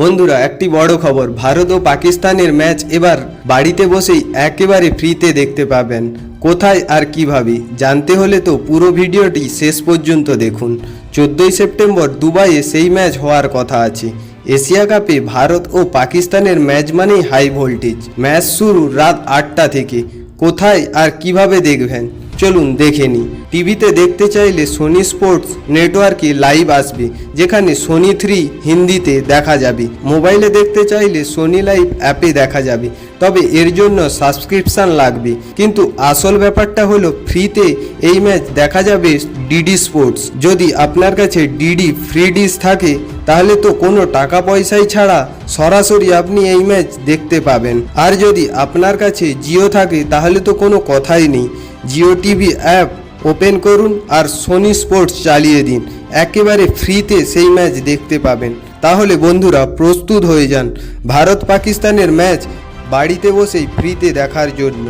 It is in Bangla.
বন্ধুরা, একটি বড় খবর। ভারত ও পাকিস্তানের ম্যাচ এবার বাড়িতে বসেই একেবারে ফ্রিতে দেখতে পাবেন। কোথায় আর কীভাবে? জানতে হলে তো পুরো ভিডিওটি শেষ পর্যন্ত দেখুন। চোদ্দোই সেপ্টেম্বর দুবাইয়ে সেই ম্যাচ হওয়ার কথা আছে। এশিয়া কাপে ভারত ও পাকিস্তানের ম্যাচ মানেই হাই ভোল্টেজ। ম্যাচ শুরু রাত আটটা থেকে। কোথায় আর কীভাবে দেখবেন? চলুন দেখে নিই। টিভিতে দেখতে চাইলে সোনি স্পোর্টস নেটওয়ার্কে লাইভ আসবে, যেখানে সোনি থ্রি হিন্দিতে দেখা যাবে। মোবাইলে দেখতে চাইলে সোনি লাইভ অ্যাপে দেখা যাবে। তবে এর জন্য সাবস্ক্রিপশন লাগবে। কিন্তু আসল ব্যাপারটা হলো ফ্রিতে এই ম্যাচ দেখা যাবে ডিডি স্পোর্টস যদি আপনার কাছে ডিডি ফ্রি ডিস থাকে তাহলে তো কোনো টাকা পয়সাই ছাড়া সরাসরি আপনি এই ম্যাচ দেখতে পাবেন। আর যদি আপনার কাছে জিও থাকে, তাহলে তো কোনো কথাই নেই। জিও টিভি অ্যাপ ওপেন করুন আর সোনি স্পোর্টস চালিয়ে দিন। একেবারে ফ্রিতে সেই ম্যাচ দেখতে পাবেন। তাহলে বন্ধুরা প্রস্তুত হয়ে যান। ভারত পাকিস্তানের ম্যাচ বাড়িতে বসেই ফ্রিতে দেখার জন্য।